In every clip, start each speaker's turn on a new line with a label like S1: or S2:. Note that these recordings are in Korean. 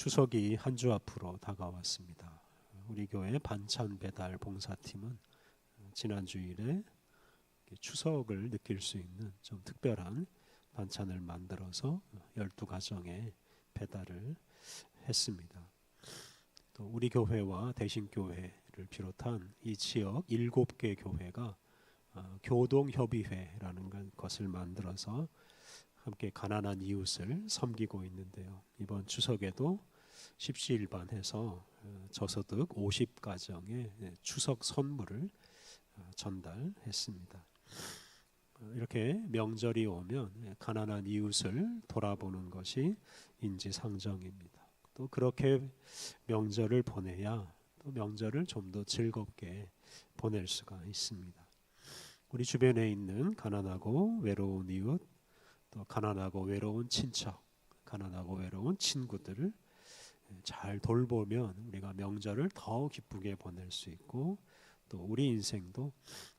S1: 추석이 한 주 앞으로 다가왔습니다. 우리 교회 반찬 배달 봉사팀은 지난 주일에 추석을 느낄 수 있는 좀 특별한 반찬을 만들어서 열두 가정에 배달을 했습니다. 또 우리 교회와 대신교회를 비롯한 이 지역 일곱 개 교회가 어, 교동협의회라는 것을 만들어서 함께 가난한 이웃을 섬기고 있는데요. 이번 추석에도 십시일반해서 어, 저소득 50가정에 예, 추석 선물을 어, 전달했습니다. 어, 이렇게 명절이 오면 예, 가난한 이웃을 돌아보는 것이 인지상정입니다. 또 그렇게 명절을 보내야 또 명절을 좀 더 즐겁게 보낼 수가 있습니다. 우리 주변에 있는 가난하고 외로운 이웃, 또 가난하고 외로운 친척, 가난하고 외로운 친구들을 잘 돌보면 우리가 명절을 더 기쁘게 보낼 수 있고 또 우리 인생도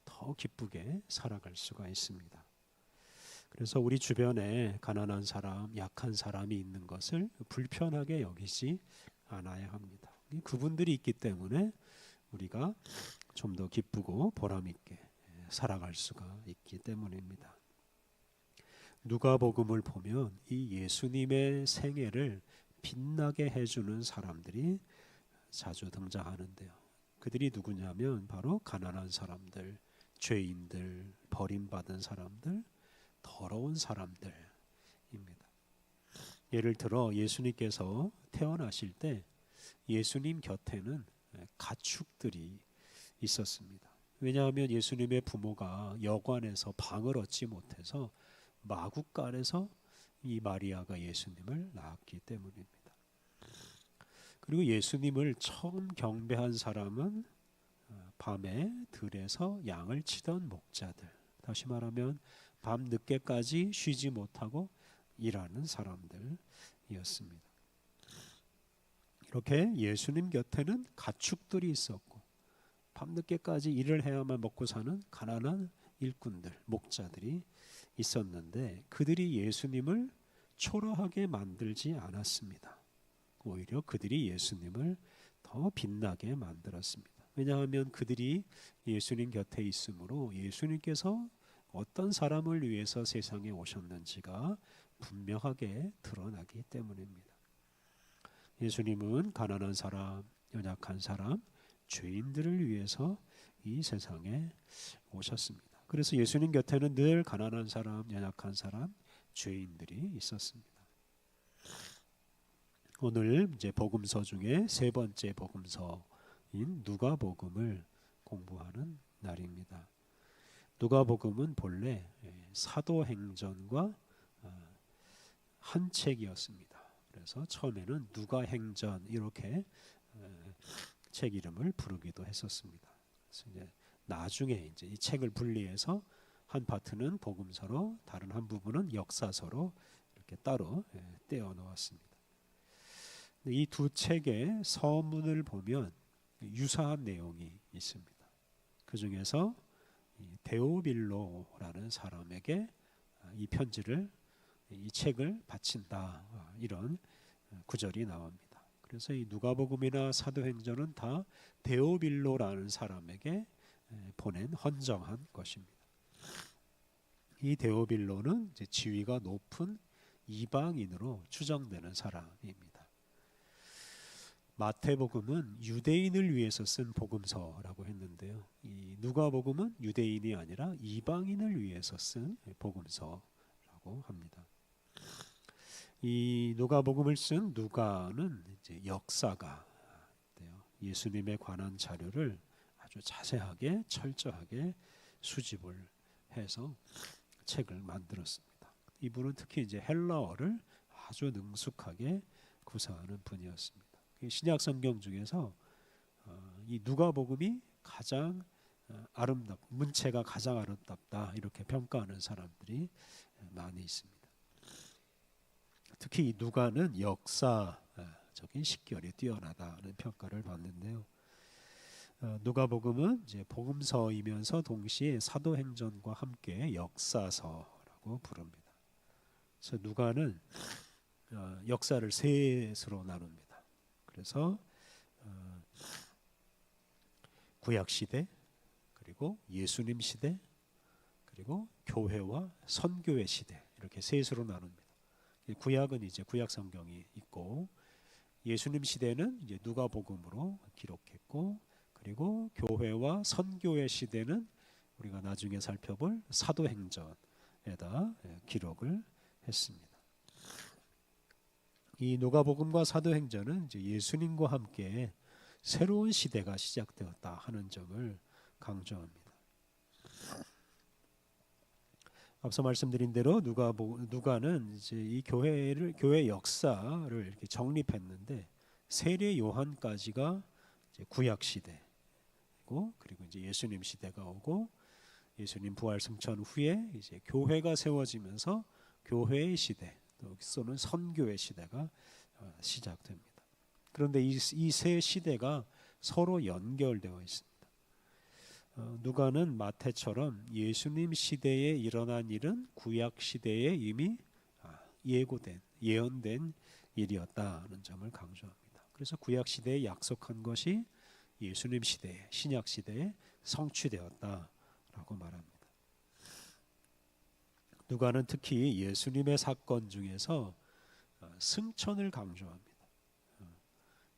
S1: 더 기쁘게 살아갈 수가 있습니다. 그래서 우리 주변에 가난한 사람, 약한 사람이 있는 것을 불편하게 여기지 않아야 합니다. 그분들이 있기 때문에 우리가 좀 더 기쁘고 보람 있게 살아갈 수가 있기 때문입니다. 누가복음을 보면 이 예수님의 생애를 빛나게 해주는 사람들이 자주 등장하는데요. 그들이 누구냐면 바로 가난한 사람들, 죄인들, 버림받은 사람들, 더러운 사람들입니다. 예를 들어 예수님께서 태어나실 때 예수님 곁에는 가축들이 있었습니다. 왜냐하면 예수님의 부모가 여관에서 방을 얻지 못해서 마국간에서 이 마리아가 예수님을 낳았기 때문입니다. 그리고 예수님을 처음 경배한 사람은 어, 밤에 들에서 양을 치던 목자들. 다시 말하면 밤 늦게까지 쉬지 못하고 일하는 사람들이었습니다. 이렇게 예수님 곁에는 가축들이 있었고 밤 늦게까지 일을 해야만 먹고 사는 가난한 일꾼들, 목자들이 있었는데 그들이 예수님을 초라하게 만들지 않았습니다. 오히려 그들이 예수님을 더 빛나게 만들었습니다. 왜냐하면 그들이 예수님 곁에 있으므로 예수님께서 어떤 사람을 위해서 세상에 오셨는지가 분명하게 드러나기 때문입니다. 예수님은 가난한 사람, 연약한 사람, 죄인들을 위해서 이 세상에 오셨습니다. 그래서 예수님 곁에는 늘 가난한 사람, 연약한 사람, 죄인들이 있었습니다. 오늘 이제 복음서 중에 세 번째 복음서인 누가복음을 공부하는 날입니다. 누가복음은 본래 예, 사도행전과 어, 한 책이었습니다. 그래서 처음에는 누가행전 이렇게 어, 책 이름을 부르기도 했었습니다. 그래서 이제 나중에 이제 이 책을 분리해서 한 파트는 복음서로 다른 한 부분은 역사서로 이렇게 따로 예, 떼어 놓았습니다. 이 두 책의 서문을 보면 유사한 내용이 있습니다. 그 중에서 데오빌로라는 사람에게 이 편지를 이 책을 바친다 이런 구절이 나옵니다. 그래서 이 누가복음이나 사도행전은 다 데오빌로라는 사람에게 보낸 헌정한 것입니다. 이 데오빌로는 지위가 높은 이방인으로 추정되는 사람입니다. 마태복음은 유대인을 위해서 쓴 복음서라고 했는데요. 이 누가복음은 유대인이 아니라 이방인을 위해서 쓴 복음서라고 합니다. 이 누가복음을 쓴 누가는 이제 역사가 예수님에 관한 자료를 아주 자세하게 철저하게 수집을 해서 책을 만들었습니다. 이분은 특히 이제 헬라어를 아주 능숙하게 구사하는 분이었습니다. 신약 성경 중에서 어, 이 누가복음이 가장 어, 아름답, 문체가 가장 아름답다 이렇게 평가하는 사람들이 많이 있습니다. 특히 이 누가는 역사적인 식결이 뛰어나다는 평가를 받는데요. 어, 누가복음은 이제 복음서이면서 동시에 사도행전과 함께 역사서라고 부릅니다. 그래서 누가는 어, 역사를 셋으로 나눕니다. 그래서 어, 구약 시대 그리고 예수님 시대 그리고 교회와 선교회 시대 이렇게 셋으로 나눕니다. 구약은 이제 구약 성경이 있고 예수님 시대는 이제 누가복음으로 기록했고 그리고 교회와 선교회 시대는 우리가 나중에 살펴볼 사도행전에다 예, 기록을 했습니다. 이 누가복음과 사도행전은 이제 예수님과 함께 새로운 시대가 시작되었다 하는 점을 강조합니다. 앞서 말씀드린 대로 누가 누가는 이제 이 교회를 교회 역사를 이렇게 정립했는데 세례 요한까지가 구약 시대 고 그리고 이제 예수님 시대가 오고 예수님 부활 승천 후에 이제 교회가 세워지면서 교회의 시대 또는 선교의 시대가 어, 시작됩니다. 그런데 이 세 시대가 서로 연결되어 있습니다. 어, 누가는 마태처럼 예수님 시대에 일어난 일은 구약 시대에 이미 아, 예고된 예언된 일이었다는 점을 강조합니다. 그래서 구약 시대에 약속한 것이 예수님 시대에 신약 시대에 성취되었다라고 말합니다. 누가는 특히 예수님의 사건 중에서 어, 승천을 강조합니다.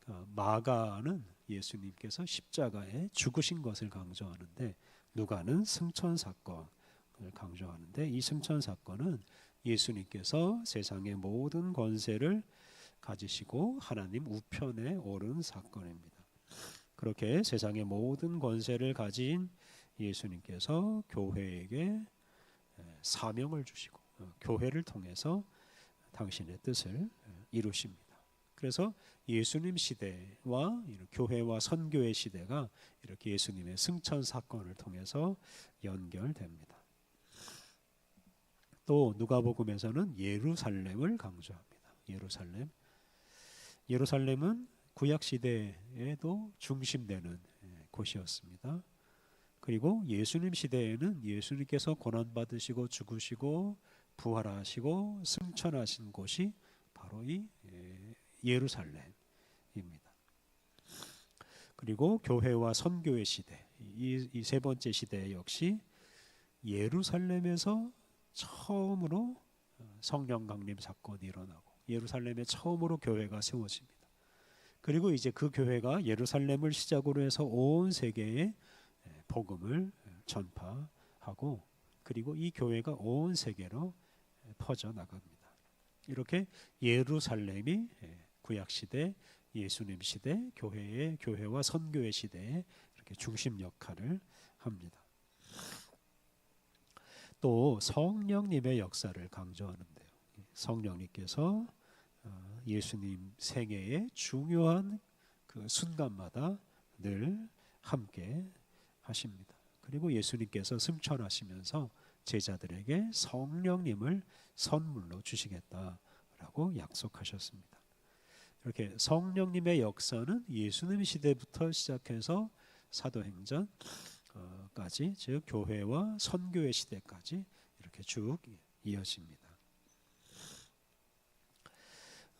S1: 어, 마가는 예수님께서 십자가에 죽으신 것을 강조하는데 누가는 승천 사건을 강조하는데 이 승천 사건은 예수님께서 세상의 모든 권세를 가지시고 하나님 우편에 오른 사건입니다. 그렇게 세상의 모든 권세를 가진 예수님께서 교회에게 사명을 주시고 어, 교회를 통해서 당신의 뜻을 이루십니다. 그래서 예수님 시대와 교회와 선교의 시대가 이렇게 예수님의 승천 사건을 통해서 연결됩니다. 또 누가복음에서는 예루살렘을 강조합니다. 예루살렘. 예루살렘은 구약 시대에도 중심되는 예, 곳이었습니다. 그리고 예수님 시대에는 예수님께서 고난 받으시고 죽으시고 부활하시고 승천하신 곳이 바로 이 예, 예루살렘입니다. 그리고 교회와 선교의 시대 이 세 번째 시대 역시 예루살렘에서 처음으로 성령 강림 사건이 일어나고 예루살렘에 처음으로 교회가 세워집니다. 그리고 이제 그 교회가 예루살렘을 시작으로 해서 온 세계에 복음을 전파하고 그리고 이 교회가 온 세계로 퍼져 나갑니다. 이렇게 예루살렘이 구약 시대, 예수님 시대, 교회의 교회와 선교의 시대에 이렇게 중심 역할을 합니다. 또 성령님의 역사를 강조하는데요. 성령님께서 어, 예수님 생애의 중요한 그 순간마다 늘 함께 하십니다. 그리고 예수님께서 승천하시면서 제자들에게 성령님을 선물로 주시겠다라고 약속하셨습니다. 이렇게 성령님의 역사는 예수님 시대부터 시작해서 사도행전까지 즉 교회와 선교의 시대까지 이렇게 쭉 이어집니다.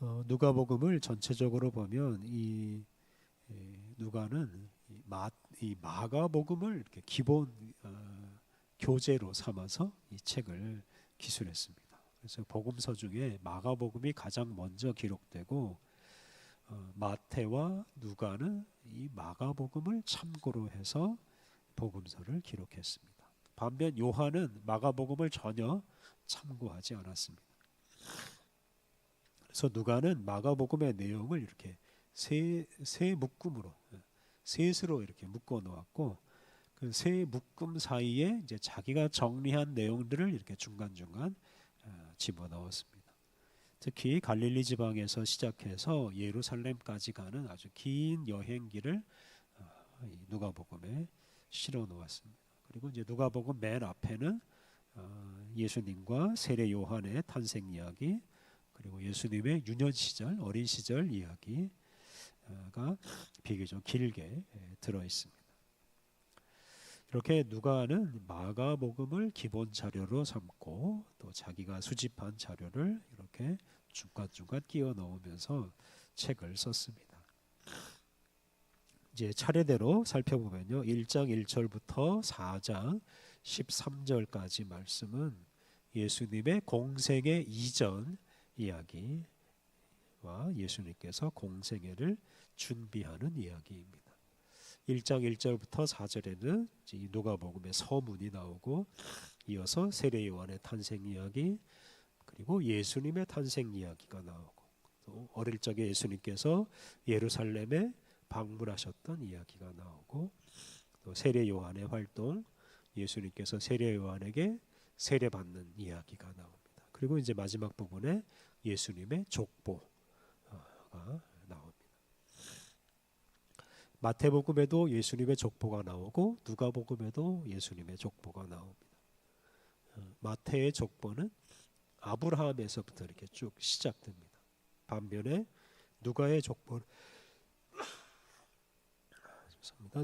S1: 어, 누가복음을 전체적으로 보면 이, 이 누가는 이, 마, 이 마가복음을 이렇게 기본 어, 교재로 삼아서 이 책을 기술했습니다. 그래서 복음서 중에 마가복음이 가장 먼저 기록되고 어, 마태와 누가는 이 마가복음을 참고로 해서 복음서를 기록했습니다. 반면 요한은 마가복음을 전혀 참고하지 않았습니다. 그래서 누가는 마가복음의 내용을 이렇게 세, 세 묶음으로 셋으로 이렇게 묶어 놓았고 그 세 묶음 사이에 이제 자기가 정리한 내용들을 이렇게 중간 중간 어, 집어 넣었습니다. 특히 갈릴리 지방에서 시작해서 예루살렘까지 가는 아주 긴 여행기를 어, 누가복음에 실어 놓았습니다. 그리고 이제 누가복음 맨 앞에는 어, 예수님과 세례 요한의 탄생 이야기 그리고 예수님의 유년 시절 어린 시절 이야기가 비교적 길게 들어 있습니다. 이렇게 누가는 마가복음을 기본 자료로 삼고 또 자기가 수집한 자료를 이렇게 중간중간 끼워 넣으면서 책을 썼습니다. 이제 차례대로 살펴보면요. 1장 1절부터 4장 13절까지 말씀은 예수님의 공생의 이전 이야기와 예수님께서 공생애를 준비하는 이야기입니다. 1장 1절부터 4절에는 누가복음의 서문이 나오고 이어서 세례 요한의 탄생 이야기 그리고 예수님의 탄생 이야기가 나오고 또 어릴 적에 예수님께서 예루살렘에 방문하셨던 이야기가 나오고 또 세례 요한의 활동 예수님께서 세례 요한에게 세례 받는 이야기가 나옵니다. 그리고 이제 마지막 부분에 예수님의 족보가 나옵니다. 마태복음에도 예수님의 족보가 나오고 누가복음에도 예수님의 족보가 나옵니다. 어, 마태의 족보는 아브라함에서부터 이렇게 쭉 시작됩니다. 반면에 누가의 족보는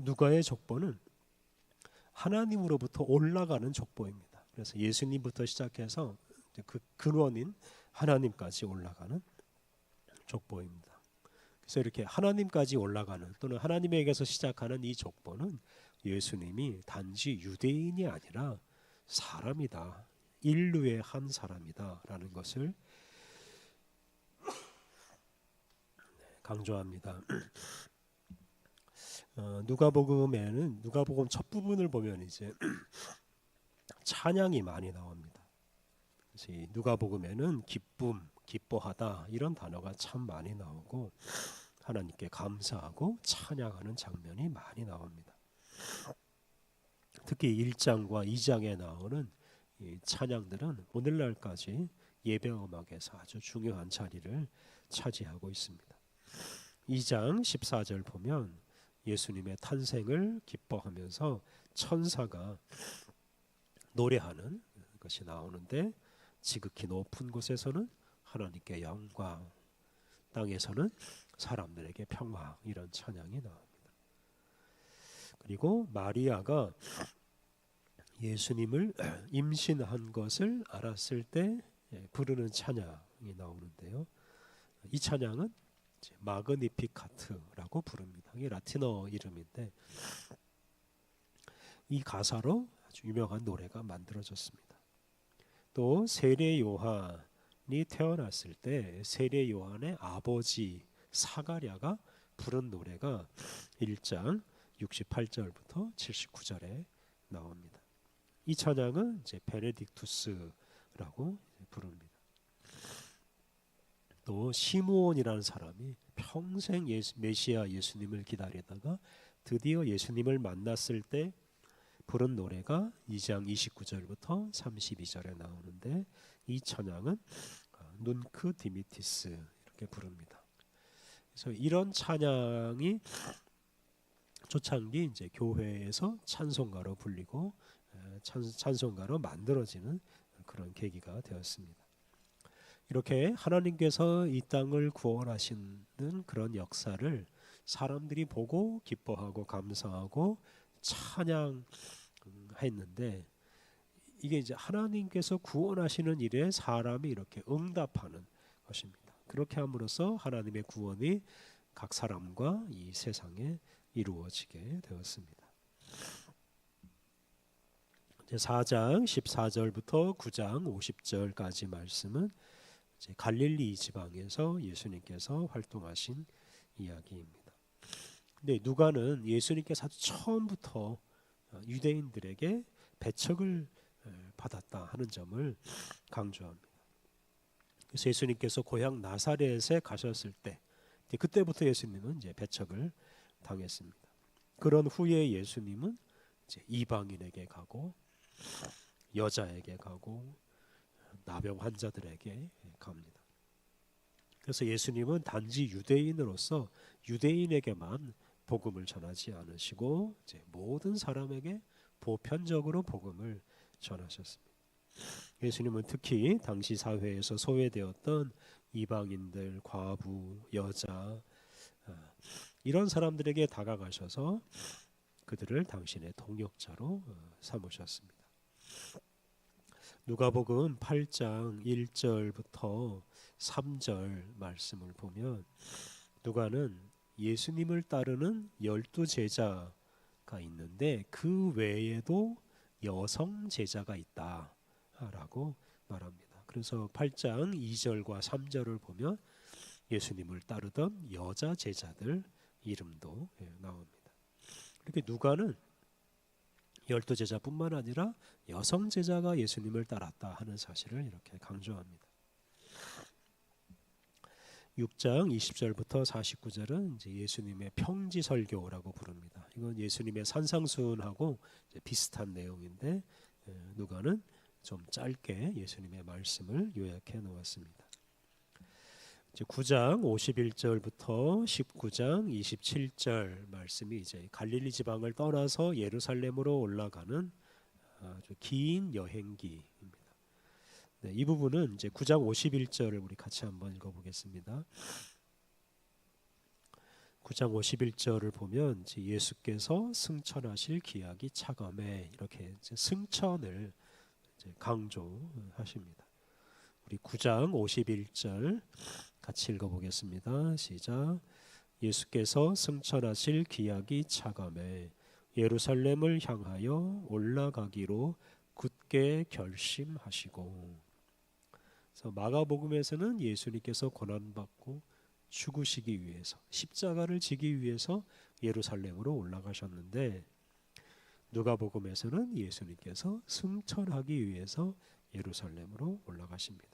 S1: 누가의 족보는 하나님으로부터 올라가는 족보입니다. 그래서 예수님부터 시작해서 그 근원인 하나님까지 올라가는 족보입니다. 그래서 이렇게 하나님까지 올라가는 또는 하나님에게서 시작하는 이 족보는 예수님이 단지 유대인이 아니라 사람이다. 인류의 한 사람이다라는 것을 강조합니다. 어, 누가복음에는 누가복음 첫 부분을 보면 이제 찬양이 많이 나옵니다. 누가복음에는 기쁨, 기뻐하다 이런 단어가 참 많이 나오고 하나님께 감사하고 찬양하는 장면이 많이 나옵니다. 특히 1장과 2장에 나오는 이 찬양들은 오늘날까지 예배 음악에서 아주 중요한 자리를 차지하고 있습니다. 2장 14절 보면 예수님의 탄생을 기뻐하면서 천사가 노래하는 것이 나오는데 지극히 높은 곳에서는 하나님께 영광, 땅에서는 사람들에게 평화 이런 찬양이 나옵니다. 그리고 마리아가 예수님을 임신한 것을 알았을 때 예, 부르는 찬양이 나오는데요. 이 찬양은 마그니피카트라고 부릅니다. 이게 라틴어 이름인데 이 가사로 아주 유명한 노래가 만들어졌습니다. 또 세례 요한이 태어났을 때 세례 요한의 아버지 사가랴가 부른 노래가 1장 68절부터 79절에 나옵니다. 이 찬양은 이제 베네딕투스라고 부릅니다. 또 시므온이라는 사람이 평생 예수, 메시아 예수님을 기다리다가 드디어 예수님을 만났을 때 부른 노래가 2장 29절부터 32절에 나오는데 이 찬양은 눈크 디미티스 이렇게 부릅니다. 그래서 이런 찬양이 초창기 이제 교회에서 찬송가로 불리고 찬, 찬송가로 만들어지는 그런 계기가 되었습니다. 이렇게 하나님께서 이 땅을 구원하시는 그런 역사를 사람들이 보고 기뻐하고 감사하고 찬양 했는데 이게 이제 하나님께서 구원하시는 일에 사람이 이렇게 응답하는 것입니다. 그렇게 함으로써 하나님의 구원이 각 사람과 이 세상에 이루어지게 되었습니다. 4장 14절부터 9장 50절까지 말씀은 갈릴리 지방에서 예수님께서 활동하신 이야기입니다. 근데 누가는 예수님께서 처음부터 유대인들에게 배척을 받았다 하는 점을 강조합니다. 그래서 예수님께서 고향 나사렛에 가셨을 때 그때부터 예수님은 이제 배척을 당했습니다. 그런 후에 예수님은 이제 이방인에게 가고 여자에게 가고 나병 환자들에게 갑니다. 그래서 예수님은 단지 유대인으로서 유대인에게만 복음을 전하지 않으시고 모든 사람에게 보편적으로 복음을 전하셨습니다. 예수님은 특히 당시 사회에서 소외되었던 이방인들, 과부, 여자 아, 이런 사람들에게 다가가셔서 그들을 당신의 동역자로 어, 삼으셨습니다. 누가복음 8장 1절부터 3절 말씀을 보면 누가는 예수님을 따르는 열두 제자가 있는데 그 외에도 여성 제자가 있다라고 말합니다. 그래서 8장 2절과 3절을 보면 예수님을 따르던 여자 제자들 이름도 예, 나옵니다. 이렇게 누가는 열두 제자뿐만 아니라 여성 제자가 예수님을 따랐다 하는 사실을 이렇게 강조합니다. 6장 20절부터 49절은 이제 예수님의 평지 설교라고 부릅니다. 이건 예수님의 산상수훈하고 비슷한 내용인데 누가는 좀 짧게 예수님의 말씀을 요약해 놓았습니다. 이제 9장 51절부터 19장 27절 말씀이 이제 갈릴리 지방을 떠나서 예루살렘으로 올라가는 아주 긴 여행기입니다. 네, 이 부분은 이제 9장 51절을 우리 같이 한번 읽어보겠습니다. 9장 51절을 보면 예수께서 승천하실 기약이 차감해 이렇게 승천을 강조하십니다. 우리 9장 51절 같이 읽어보겠습니다. 시작. 예수께서 승천하실 기약이 차감해 예루살렘을 향하여 올라가기로 굳게 결심하시고 그래서 마가복음에서는 예수님께서 고난 받고 죽으시기 위해서 십자가를 지기 위해서 예루살렘으로 올라가셨는데 누가복음에서는 예수님께서 승천하기 위해서 예루살렘으로 올라가십니다.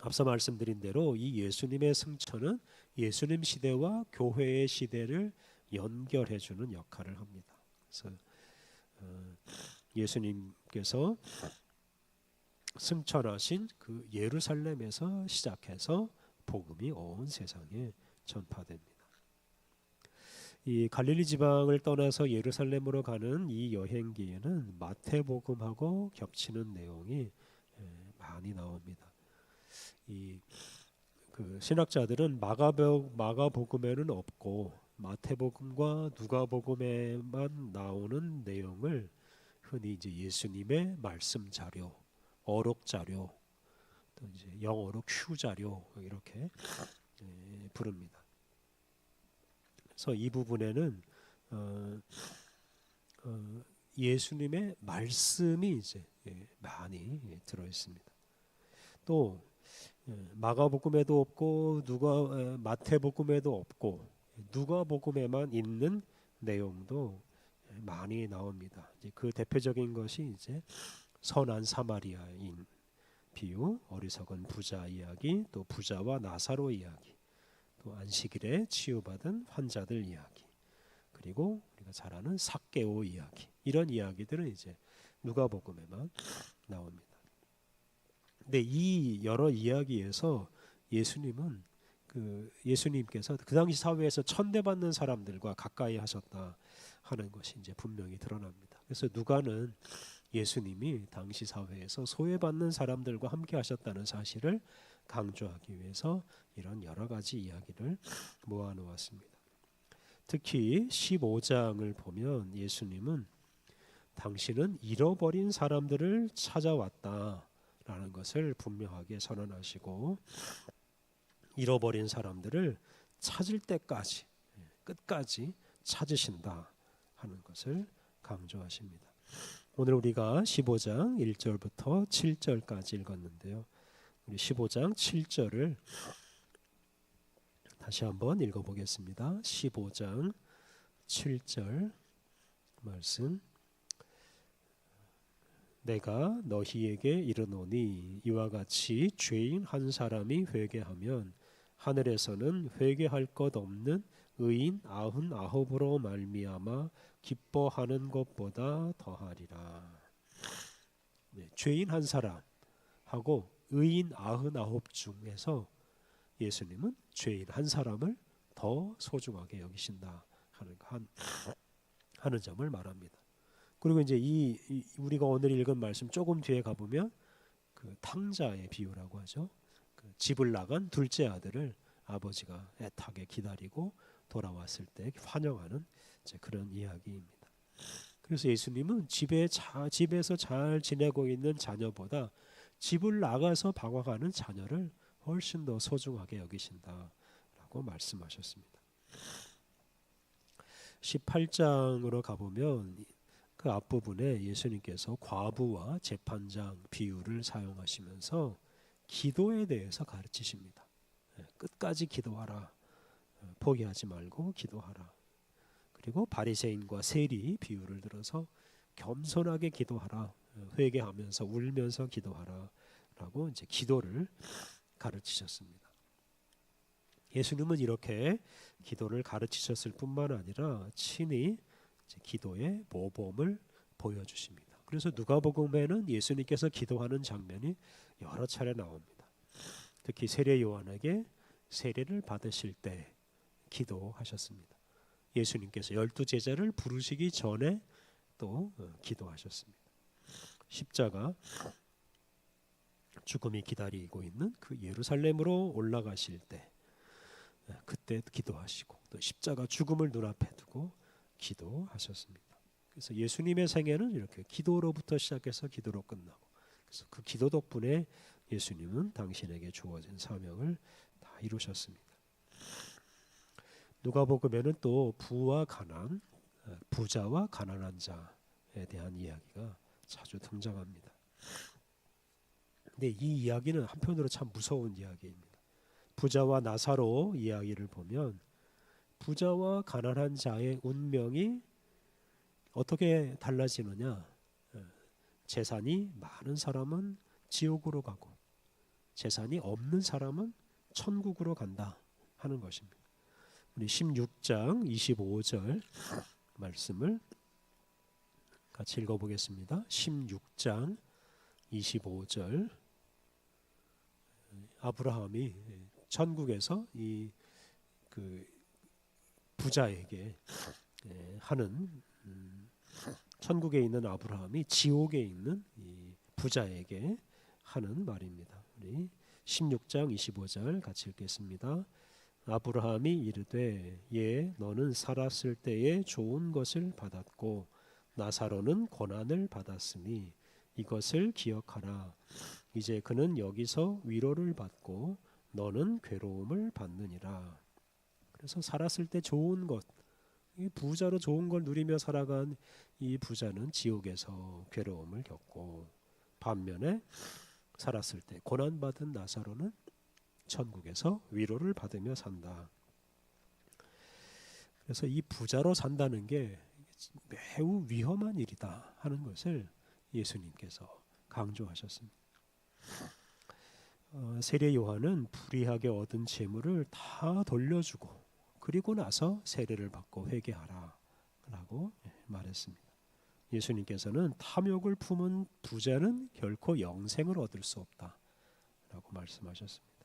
S1: 앞서 말씀드린 대로 이 예수님의 승천은 예수님 시대와 교회의 시대를 연결해 주는 역할을 합니다. 그래서 어, 예수님께서 승천하신 그 예루살렘에서 시작해서 복음이 온 세상에 전파됩니다. 이 갈릴리 지방을 떠나서 예루살렘으로 가는 이 여행기에는 마태복음하고 겹치는 내용이 예, 많이 나옵니다. 이 그 신학자들은 마가복 마가복음에는 없고 마태복음과 누가복음에만 나오는 내용을 흔히 이제 예수님의 말씀 자료 어록 자료, 또 이제 영어로 큐 자료 이렇게 예, 부릅니다. 그래서 이 부분에는 어, 어, 예수님의 말씀이 이제 예, 많이 예, 들어 있습니다. 또 예, 마가복음에도 없고 누가 마태복음에도 없고 누가복음에만 있는 내용도 많이 나옵니다. 그 대표적인 것이 이제 선한 사마리아인 비유, 어리석은 부자 이야기, 또 부자와 나사로 이야기, 또 안식일에 치유받은 환자들 이야기, 그리고 우리가 잘 아는 삭개오 이야기 이런 이야기들은 이제 누가복음에만 나옵니다. 근데 이 여러 이야기에서 예수님은 그 예수님께서 그 당시 사회에서 천대받는 사람들과 가까이 하셨다 하는 것이 이제 분명히 드러납니다. 그래서 누가는 예수님이 당시 사회에서 소외받는 사람들과 함께 하셨다는 사실을 강조하기 위해서 이런 여러 가지 이야기를 모아 놓았습니다. 특히 15장을 보면 예수님은 당신은 잃어버린 사람들을 찾아왔다라는 것을 분명하게 선언하시고 잃어버린 사람들을 찾을 때까지 끝까지 찾으신다 하는 것을 강조하십니다. 오늘 우리가 15장 1절부터 7절까지 읽었는데요. 우리 15장 7절을 다시 한번 읽어 보겠습니다. 15장 7절 말씀 내가 너희에게 이르노니 이와 같이 죄인 한 사람이 회개하면 하늘에서는 회개할 것 없는 의인 아흔 아홉으로 말미암아 기뻐하는 것보다 더하리라. 네, 죄인 한 사람하고 의인 아흔 아홉 중에서 예수님은 죄인 한 사람을 더 소중하게 여기신다 하는 한, 하는 점을 말합니다. 그리고 이제 이, 이, 우리가 오늘 읽은 말씀 조금 뒤에 가 보면 그 탕자의 비유라고 하죠. 그 집을 나간 둘째 아들을 아버지가 애타게 기다리고 돌아왔을 때 환영하는 그런 이야기입니다. 그래서 예수님은 집에 자, 집에서 잘 지내고 있는 자녀보다 집을 나가서 방황하는 자녀를 훨씬 더 소중하게 여기신다라고 말씀하셨습니다. 18장으로 가보면 그 앞부분에 예수님께서 과부와 재판장 비유를 사용하시면서 기도에 대해서 가르치십니다. 예, 끝까지 기도하라. 어, 포기하지 말고 기도하라. 그리고 바리새인과 세리 비유를 들어서 겸손하게 기도하라. 어, 회개하면서 울면서 기도하라라고 이제 기도를 가르치셨습니다. 예수님은 이렇게 기도를 가르치셨을 뿐만 아니라 친히 기도의 모범을 보여주십니다. 그래서 누가복음에는 예수님께서 기도하는 장면이 여러 차례 나옵니다. 특히 세례 요한에게 세례를 받으실 때 기도하셨습니다. 예수님께서 열두 제자를 부르시기 전에 또 어, 기도하셨습니다. 십자가 죽음이 기다리고 있는 그 예루살렘으로 올라가실 때 어, 그때 기도하시고 또 십자가 죽음을 눈앞에 두고 기도하셨습니다. 그래서 예수님의 생애는 이렇게 기도로부터 시작해서 기도로 끝나고 그래서 그 기도 덕분에 예수님은 당신에게 주어진 사명을 다 이루셨습니다. 누가복음에는 또 부와 가난, 어, 부자와 가난한 자에 대한 이야기가 자주 등장합니다. 근데 이 이야기는 한편으로 참 무서운 이야기입니다. 부자와 나사로 이야기를 보면 부자와 가난한 자의 운명이 어떻게 달라지느냐? 어, 재산이 많은 사람은 지옥으로 가고 재산이 없는 사람은 천국으로 간다 하는 것입니다. 우리 16장 25절 말씀을 같이 읽어보겠습니다. 16장 25절 아브라함이 천국에서 이 그 부자에게 예, 하는 음, 천국에 있는 아브라함이 지옥에 있는 이 부자에게 하는 말입니다. 우리 16장 25절 같이 읽겠습니다. 아브라함이 이르되 예 너는 살았을 때에 좋은 것을 받았고 나사로는 고난을 받았으니 이것을 기억하라. 이제 그는 여기서 위로를 받고 너는 괴로움을 받느니라. 그래서 살았을 때 좋은 것, 이 부자로 좋은 걸 누리며 살아간 이 부자는 지옥에서 괴로움을 겪고 반면에 살았을 때 고난 받은 나사로는 천국에서 위로를 받으며 산다. 그래서 이 부자로 산다는 게 매우 위험한 일이다 하는 것을 예수님께서 강조하셨습니다. 어, 세례 요한은 불의하게 얻은 재물을 다 돌려주고 그리고 나서 세례를 받고 회개하라라고 말했습니다. 예수님께서는 탐욕을 품은 부자는 결코 영생을 얻을 수 없다라고 말씀하셨습니다.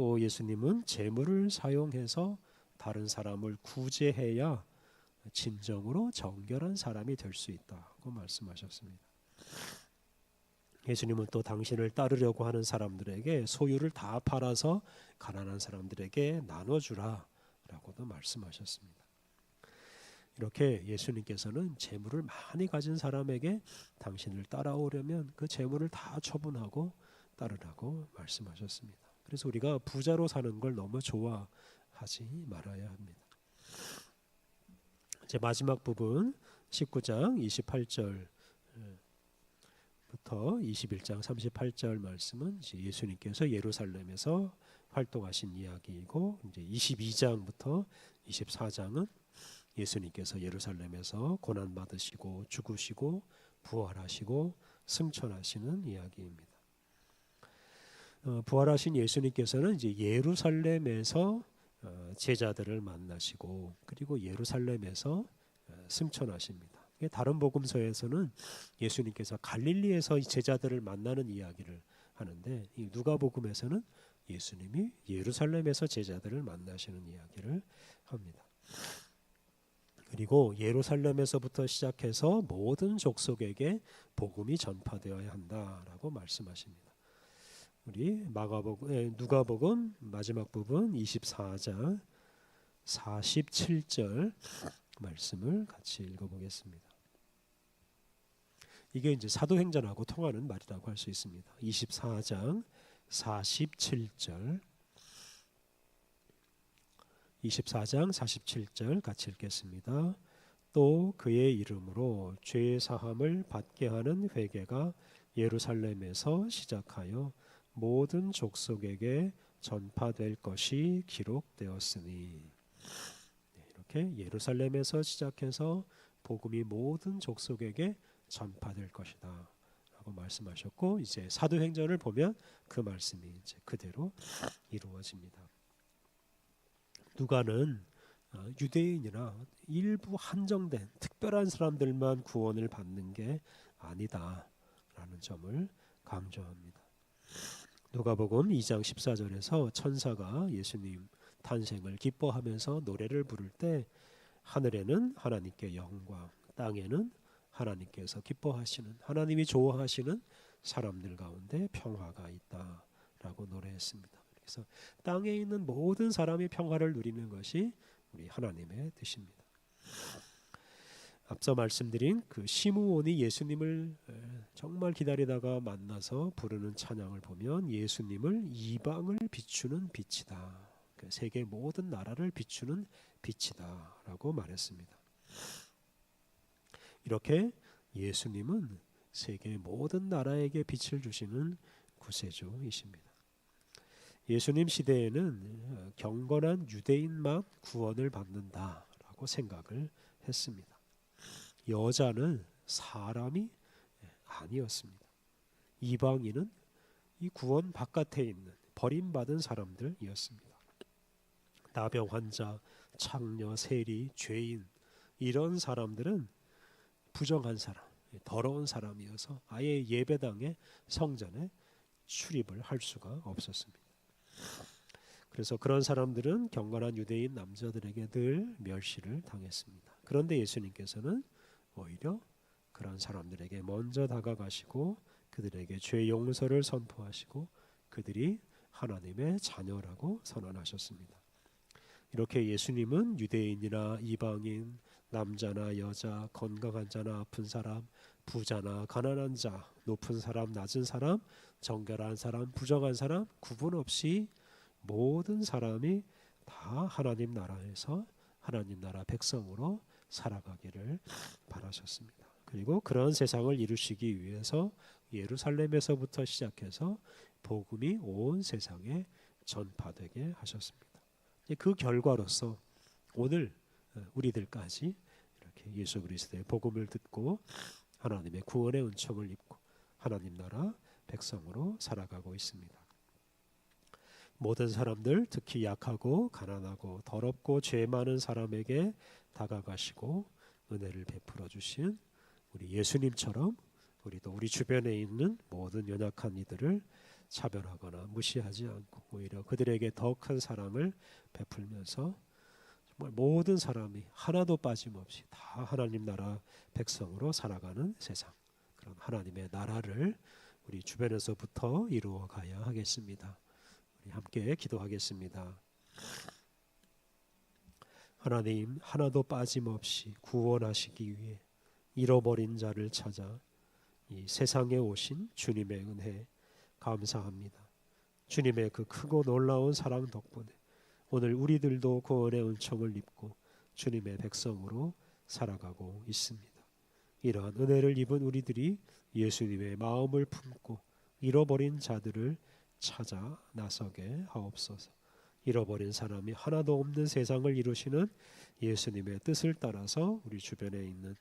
S1: 또 예수님은 재물을 사용해서 다른 사람을 구제해야 진정으로 정결한 사람이 될 수 있다고 말씀하셨습니다. 예수님은 또 당신을 따르려고 하는 사람들에게 소유를 다 팔아서 가난한 사람들에게 나눠주라 라고도 말씀하셨습니다. 이렇게 예수님께서는 재물을 많이 가진 사람에게 당신을 따라오려면 그 재물을 다 처분하고 따르라고 말씀하셨습니다. 그래서 우리가 부자로 사는 걸 너무 좋아하지 말아야 합니다. 제 마지막 부분 19장 28절 부터 21장 38절 말씀은 예수님께서 예루살렘에서 활동하신 이야기이고 이제 22장부터 24장은 예수님께서 예루살렘에서 고난 받으시고 죽으시고 부활하시고 승천하시는 이야기입니다. 어, 부활하신 예수님께서는 이제 예루살렘에서 어, 제자들을 만나시고 그리고 예루살렘에서 어, 승천하십니다. 다른 복음서에서는 예수님께서 갈릴리에서 제자들을 만나는 이야기를 하는데 누가복음에서는 예수님이 예루살렘에서 제자들을 만나시는 이야기를 합니다. 그리고 예루살렘에서부터 시작해서 모든 족속에게 복음이 전파되어야 한다라고 말씀하십니다. 우리 마가복음 누가복음 마지막 부분 24장 47절 말씀을 같이 읽어보겠습니다. 이게 이제 사도행전하고 통하는 말이라고 할 수 있습니다. 24장 47절 24장 47절 같이 읽겠습니다. 또 그의 이름으로 죄 사함을 받게 하는 회개가 예루살렘에서 시작하여 모든 족속에게 전파될 것이 기록되었으니 네, 이렇게 예루살렘에서 시작해서 복음이 모든 족속에게 전파될 것이다. 라고 말씀하셨고 이제 사도행전을 보면 그 말씀이 이제 그대로 이루어집니다. 누가는 어, 유대인이나 일부 한정된 특별한 사람들만 구원을 받는 게 아니다라는 점을 강조합니다. 누가복음 2장 14절에서 천사가 예수님 탄생을 기뻐하면서 노래를 부를 때 하늘에는 하나님께 영광, 땅에는 하나님께서 기뻐하시는 하나님이 좋아하시는 사람들 가운데 평화가 있다라고 노래했습니다. 그래서 땅에 있는 모든 사람이 평화를 누리는 것이 우리 하나님의 뜻입니다. 앞서 말씀드린 그 시므온이 예수님을 정말 기다리다가 만나서 부르는 찬양을 보면 예수님을 이방을 비추는 빛이다. 그 세계 모든 나라를 비추는 빛이다라고 말했습니다. 이렇게 예수님은 세계 모든 나라에게 빛을 주시는 구세주이십니다. 예수님 시대에는 경건한 유대인만 구원을 받는다라고 생각을 했습니다. 여자는 사람이 아니었습니다. 이방인은 이 구원 바깥에 있는 버림받은 사람들이었습니다. 나병 환자, 창녀, 세리, 죄인 이런 사람들은 부정한 사람, 더러운 사람이어서 아예 예배당에 성전에 출입을 할 수가 없었습니다. 그래서 그런 사람들은 경건한 유대인 남자들에게 늘 멸시를 당했습니다. 그런데 예수님께서는 오히려 그런 사람들에게 먼저 다가가시고 그들에게 죄 용서를 선포하시고 그들이 하나님의 자녀라고 선언하셨습니다. 이렇게 예수님은 유대인이나 이방인, 남자나 여자, 건강한 자나 아픈 사람, 부자나 가난한 자, 높은 사람, 낮은 사람, 정결한 사람, 부정한 사람 구분 없이 모든 사람이 다 하나님 나라에서 하나님 나라 백성으로 살아가기를 바라셨습니다. 그리고 그런 세상을 이루시기 위해서 예루살렘에서부터 시작해서 복음이 온 세상에 전파되게 하셨습니다. 그 결과로서 오늘 어, 우리들까지 이렇게 예수 그리스도의 복음을 듣고 하나님의 구원의 은총을 입고 하나님 나라 백성으로 살아가고 있습니다. 모든 사람들 특히 약하고 가난하고 더럽고 죄 많은 사람에게 다가가시고 은혜를 베풀어 주신 우리 예수님처럼 우리도 우리 주변에 있는 모든 연약한 이들을 차별하거나 무시하지 않고 오히려 그들에게 더 큰 사랑을 베풀면서 정말 모든 사람이 하나도 빠짐없이 다 하나님 나라 백성으로 살아가는 세상 그런 하나님의 나라를 우리 주변에서부터 이루어 가야 하겠습니다. 우리 함께 기도하겠습니다. 하나님 하나도 빠짐없이 구원하시기 위해 잃어버린 자를 찾아 이 세상에 오신 주님의 은혜 감사합니다. 주님의 그 크고 놀라운 사랑 덕분에 오늘 우리들도 구원의 은총을 입고 주님의 백성으로 살아가고 있습니다. 이러한 은혜를 입은 우리들이 예수님의 마음을 품고 잃어버린 자들을 찾아 나서게 하옵소서. 잃어버린 사람이 하나도 없는 세상을 이루시는 예수님의 뜻을 따라서 우리 주변에 있는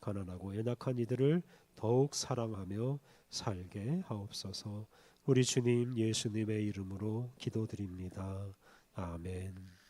S1: 가난하고 연약한 이들을 더욱 사랑하며 살게 하옵소서. 우리 주님 예수님의 이름으로 기도드립니다. 아멘.